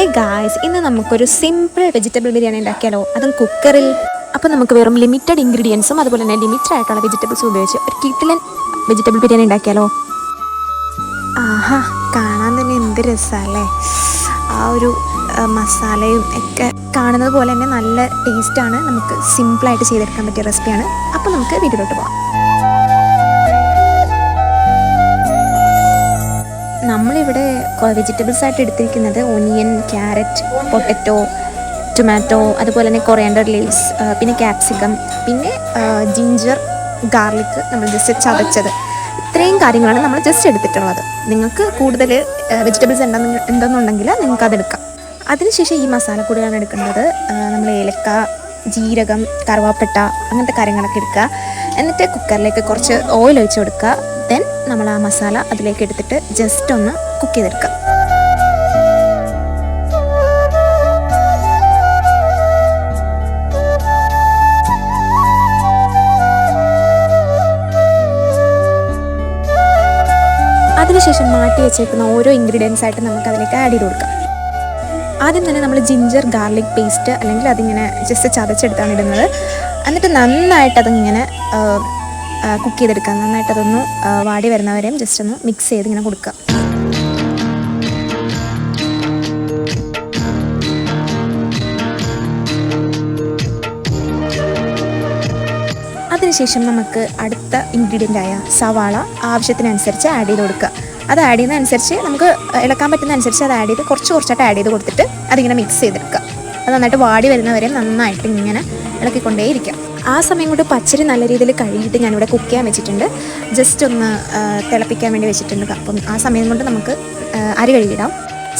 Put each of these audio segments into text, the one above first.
Hey guys ഇന്ന് നമുക്കൊരു simple vegetable biryani ഉണ്ടാക്കിയാലോ? അതും കുക്കറിൽ അപ്പോൾ നമുക്ക് വെറും ലിമിറ്റഡ് ഇൻഗ്രീഡിയൻസും അതുപോലെ തന്നെ ലിമിറ്റഡ് ആയിട്ടുള്ള വെജിറ്റബിൾസും ഉപയോഗിച്ച് ഒരു കിട്ടിലൻ വെജിറ്റബിൾ ബിരിയാണി ഉണ്ടാക്കിയാലോ? ആഹാ കാണാൻ തന്നെ എന്ത് രസമല്ലേ ആ ഒരു മസാലയും ഒക്കെ കാണുന്നത് പോലെ തന്നെ നല്ല ടേസ്റ്റാണ് നമുക്ക് സിമ്പിളായിട്ട് ചെയ്തെടുക്കാൻ പറ്റിയ റെസിപ്പിയാണ് അപ്പോൾ നമുക്ക് വീട്ടിലോട്ട് പോകാം നമ്മളിവിടെ വെജിറ്റബിൾസ് ആയിട്ട് എടുത്തിരിക്കുന്നത് ഒനിയൻ ക്യാരറ്റ് പൊട്ടറ്റോ ടൊമാറ്റോ അതുപോലെ തന്നെ കൊറിയാൻഡർ ലീവ്സ് പിന്നെ ക്യാപ്സിക്കം പിന്നെ ജിഞ്ചർ ഗാർലിക്ക് നമ്മൾ ജസ്റ്റ് ചതച്ചത്. ഇത്രയും കാര്യങ്ങളാണ് നമ്മൾ ജസ്റ്റ് എടുത്തിട്ടുള്ളത്. നിങ്ങൾക്ക് കൂടുതൽ വെജിറ്റബിൾസ് ഉണ്ടെന്ന് ഉണ്ടെന്നുണ്ടെങ്കിൽ നിങ്ങൾക്ക് അതെടുക്കാം അതിനുശേഷം ഈ മസാലക്കൂടുകളാണ് എടുക്കേണ്ടത്. നമ്മൾ ഏലക്ക ജീരകം കറുവാപ്പട്ട അങ്ങനത്തെ കാര്യങ്ങളൊക്കെ എടുക്കുക. എന്നിട്ട് കുക്കറിലേക്ക് കുറച്ച് ഓയിൽ ഒഴിച്ച് കൊടുക്കുക. നമ്മൾ ആ മസാല അതിലേക്ക് എടുത്തിട്ട് ജസ്റ്റ് ഒന്ന് കുക്ക് ചെയ്തെടുക്കാം. അതിനുശേഷം മാറ്റി വെച്ചേക്കുന്ന ഓരോ ഇൻഗ്രീഡിയൻസ് ആയിട്ട് നമുക്ക് അതിലേക്ക് ആഡ് ചെയ്ത് കൊടുക്കാം. ആദ്യം തന്നെ നമ്മൾ ജിഞ്ചർ ഗാർലിക് പേസ്റ്റ് അല്ലെങ്കിൽ അതിങ്ങനെ ജസ്റ്റ് ചതച്ചെടുത്താണ് ഇടുന്നത്. എന്നിട്ട് നന്നായിട്ട് അതിങ്ങനെ കുക്ക് ചെയ്തെടുക്കാം. നന്നായിട്ട് അതൊന്ന് വാടി വരുന്നവരെയും ജസ്റ്റ് ഒന്ന് മിക്സ് ചെയ്ത് ഇങ്ങനെ കൊടുക്കുക അതിനുശേഷം നമുക്ക് അടുത്ത ഇൻഗ്രീഡിയന്റ് ആയ സവാള ആവശ്യത്തിനനുസരിച്ച് ആഡ് ചെയ്ത് കൊടുക്കുക. അത് ആഡ് ചെയ്യുന്നതനുസരിച്ച് നമുക്ക് ഇളക്കാൻ പറ്റുന്ന അനുസരിച്ച് അത് ആഡ് ചെയ്ത് കുറച്ച് കുറച്ചായിട്ട് ആഡ് ചെയ്ത് കൊടുത്തിട്ട് അതിങ്ങനെ മിക്സ് ചെയ്തെടുക്കുക. അത് നന്നായിട്ട് വാടി വരുന്നവരെ നന്നായിട്ട് ഇങ്ങനെ ഇളക്കിക്കൊണ്ടേയിരിക്കാം. ആ സമയം കൊണ്ട് പച്ചരി നല്ല രീതിയിൽ കഴുകിയിട്ട് ഞാനിവിടെ കുക്ക് ചെയ്യാൻ വെച്ചിട്ടുണ്ട്. ജസ്റ്റ് ഒന്ന് തിളപ്പിക്കാൻ വേണ്ടി വെച്ചിട്ടുണ്ട് അപ്പം ആ സമയം കൊണ്ട് നമുക്ക് അരി കഴുകിയിടാം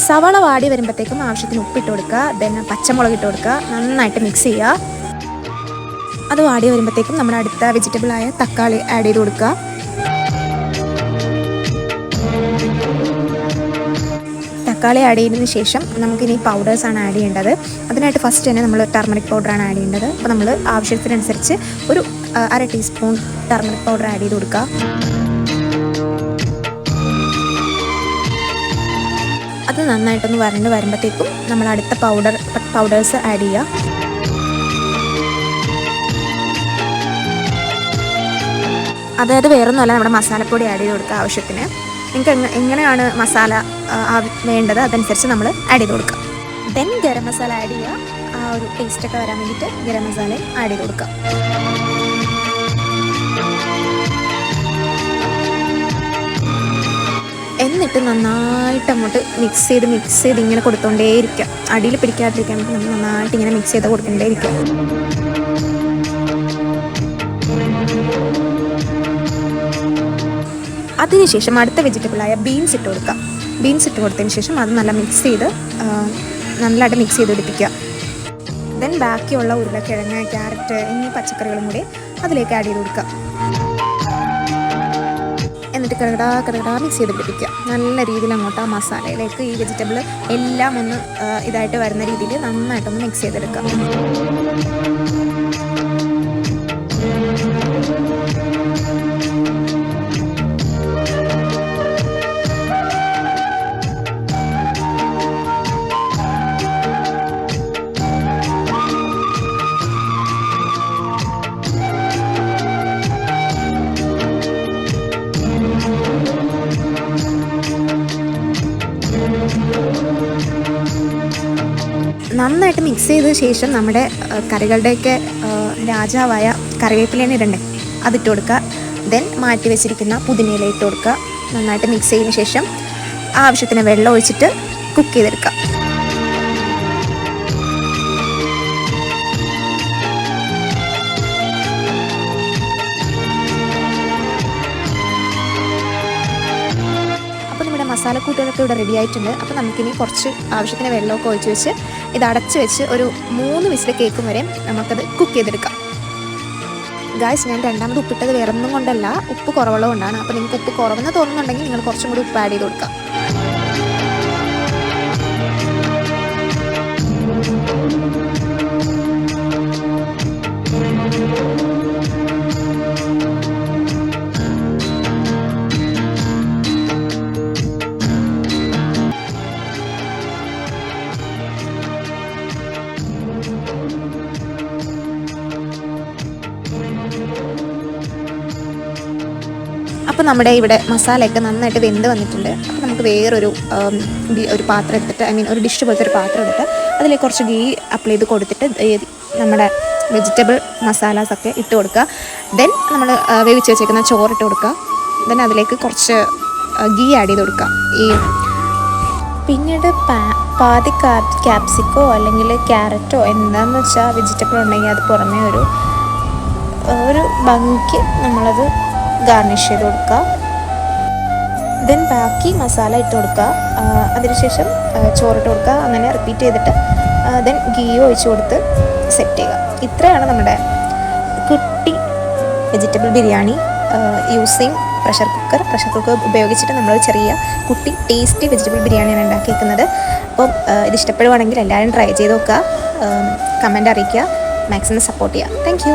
സവാള വാടി വരുമ്പോഴത്തേക്കും ആവശ്യത്തിന് ഉപ്പിട്ട് കൊടുക്കുക. ദെൻ പച്ചമുളക് ഇട്ട് കൊടുക്കുക. നന്നായിട്ട് മിക്സ് ചെയ്യുക. അത് വാടി വരുമ്പോഴത്തേക്കും നമ്മുടെ അടുത്ത വെജിറ്റബിളായ തക്കാളി ആഡ് ചെയ്ത് കൊടുക്കുക. തക്കാളി ആഡ് ചെയ്തതിന് ശേഷം നമുക്കിനി പൗഡേഴ്സാണ് ആഡ് ചെയ്യേണ്ടത്. അതിനായിട്ട് ഫസ്റ്റ് തന്നെ നമ്മൾ ടർമറിക് പൗഡറാണ് ആഡ് ചെയ്യേണ്ടത്. അപ്പോൾ നമ്മൾ ആവശ്യത്തിനനുസരിച്ച് ഒരു അര ടീസ്പൂൺ ടർമറിക് പൗഡർ ആഡ് ചെയ്ത് കൊടുക്കുക. അത് നന്നായിട്ടൊന്ന് വരണ്ട് വരുമ്പോഴത്തേക്കും നമ്മൾ അടുത്ത പൗഡർ പൗഡേഴ്സ് ആഡ് ചെയ്യുക. അതായത് വേറൊന്നുമല്ല നമ്മുടെ മസാലപ്പൊടി ആഡ് ചെയ്ത് കൊടുക്കുക ആവശ്യത്തിന്. നിങ്ങൾക്ക് എങ്ങ എങ്ങനെയാണ് മസാല വേണ്ടത്? അതനുസരിച്ച് നമ്മൾ ആഡ് ചെയ്ത് കൊടുക്കാം. ദെൻ ഗരം മസാല ആഡ് ചെയ്യുക. ആ ഒരു ടേസ്റ്റ് ഒക്കെ വരാൻ വേണ്ടിയിട്ട് ഗരം മസാല ആഡ് ചെയ്ത് കൊടുക്കാം. എന്നിട്ട് നന്നായിട്ട് അങ്ങോട്ട് മിക്സ് ചെയ്ത് മിക്സ് ചെയ്ത് ഇങ്ങനെ കൊടുത്തോണ്ടേയിരിക്കുക. അടിയിൽ പിടിക്കാതിരിക്കാൻ നമ്മൾ നന്നായിട്ട് ഇങ്ങനെ മിക്സ് ചെയ്ത് കൊടുക്കേണ്ടേയിരിക്കുക അതിനുശേഷം അടുത്ത വെജിറ്റബിളായ ബീൻസ് ഇട്ട് കൊടുക്കുക ബീൻസ് ഇട്ട് കൊടുത്തതിന് ശേഷം അത് നല്ല മിക്സ് ചെയ്ത് നല്ലതായിട്ട് മിക്സ് ചെയ്ത് പിടിപ്പിക്കുക. ദെൻ ബാക്കിയുള്ള ഉരുളക്കിഴങ്ങ് ക്യാരറ്റ് എന്നീ പച്ചക്കറികളും കൂടി അതിലേക്ക് ആഡ് ചെയ്ത് കൊടുക്കുക. എന്നിട്ട് കടകടാ കടകടാ മിക്സ് ചെയ്ത് പിടിപ്പിക്കുക. നല്ല രീതിയിൽ അങ്ങോട്ട് ആ മസാലയിലേക്ക് ഈ വെജിറ്റബിൾ എല്ലാം ഒന്ന് ഇതായിട്ട് വരുന്ന രീതിയിൽ നന്നായിട്ടൊന്ന് മിക്സ് ചെയ്തെടുക്കുക. നന്നായിട്ട് മിക്സ് ചെയ്ത ശേഷം നമ്മുടെ കറികളുടെയൊക്കെ രാജാവായ കറിവേപ്പിലേനെ ഇടണ്ടേ? അതിട്ട് കൊടുക്കുക. ദെൻ മാറ്റി വെച്ചിരിക്കുന്ന പുതിനയില ഇട്ട് കൊടുക്കുക. നന്നായിട്ട് മിക്സ് ചെയ്തതിന് ശേഷം ആവശ്യത്തിന് വെള്ളം ഒഴിച്ചിട്ട് കുക്ക് ചെയ്തെടുക്കുക. മസാലക്കൂട്ടുകളൊക്കെ ഇവിടെ റെഡി ആയിട്ടുണ്ട്. അപ്പോൾ നമുക്കിനി കുറച്ച് ആവശ്യത്തിന് വെള്ളമൊക്കെ ഒഴിച്ച് വെച്ച് ഇത് അടച്ച് വെച്ച് ഒരു മൂന്ന് വിസിൽ കേക്കും വരെ നമുക്കത് കുക്ക് ചെയ്തെടുക്കാം. ഗായ്സ് ഞാൻ രണ്ടാമത് ഉപ്പിട്ടത് വേറെ ഒന്നും കൊണ്ടല്ല. ഉപ്പ് കുറവുള്ളത് കൊണ്ടാണ് അപ്പോൾ നിങ്ങൾക്ക് ഉപ്പ് കുറവെന്ന് തോന്നുന്നുണ്ടെങ്കിൽ നിങ്ങൾ കുറച്ചും കൂടി ഉപ്പ് ആഡ് ചെയ്ത് കൊടുക്കാം. അപ്പോൾ നമ്മുടെ ഇവിടെ മസാലയൊക്കെ നന്നായിട്ട് വെന്ത് വന്നിട്ടുണ്ട്. അപ്പോൾ നമുക്ക് വേറൊരു ഒരു പാത്രം എടുത്തിട്ട് ഐ മീൻ ഒരു ഡിഷ് പോലത്തെ ഒരു പാത്രം എടുത്ത് അതിലേക്ക് കുറച്ച് ഗീ അപ്ലൈ ചെയ്ത് കൊടുത്തിട്ട് നമ്മുടെ വെജിറ്റബിൾ മസാലാസൊക്കെ ഇട്ട് കൊടുക്കുക. ദെൻ നമ്മൾ വേവിച്ച് വെച്ചേക്കുന്ന ചോറിട്ട് കൊടുക്കുക. ദെൻ അതിലേക്ക് കുറച്ച് ഗീ ആഡ് ചെയ്ത് കൊടുക്കുക. ഈ പിന്നീട് പാതി ക്യാപ്സിക്കോ അല്ലെങ്കിൽ ക്യാരറ്റോ എന്താന്ന് വെച്ചാൽ വെജിറ്റബിൾ ഉണ്ടെങ്കിൽ അത് പുറമേ ഒരു ഒരു ഭംഗിക്ക് നമ്മളത് ഗാർണിഷ് ചെയ്ത് കൊടുക്കുക. ദെൻ ബാക്കി മസാല ഇട്ട് കൊടുക്കുക. അതിനുശേഷം ചോറിട്ട് കൊടുക്കുക. അങ്ങനെ റിപ്പീറ്റ് ചെയ്തിട്ട് ദെൻ ഗീ ഒഴിച്ച് കൊടുത്ത് സെറ്റ് ചെയ്യുക. ഇത്രയാണ് നമ്മുടെ കുട്ടി vegetable biryani using pressure cooker pressure cooker ഉപയോഗിച്ചിട്ട് നമ്മൾ ചെറിയ കുട്ടി ടേസ്റ്റി വെജിറ്റബിൾ ബിരിയാണിയാണ് ഉണ്ടാക്കിയിരിക്കുന്നത് അപ്പം ഇത് ഇഷ്ടപ്പെടുവാണെങ്കിൽ എല്ലാവരും ട്രൈ ചെയ്ത് നോക്കുക. കമന്റ് അറിയിക്കുക. മാക്സിമം സപ്പോർട്ട് ചെയ്യുക. താങ്ക്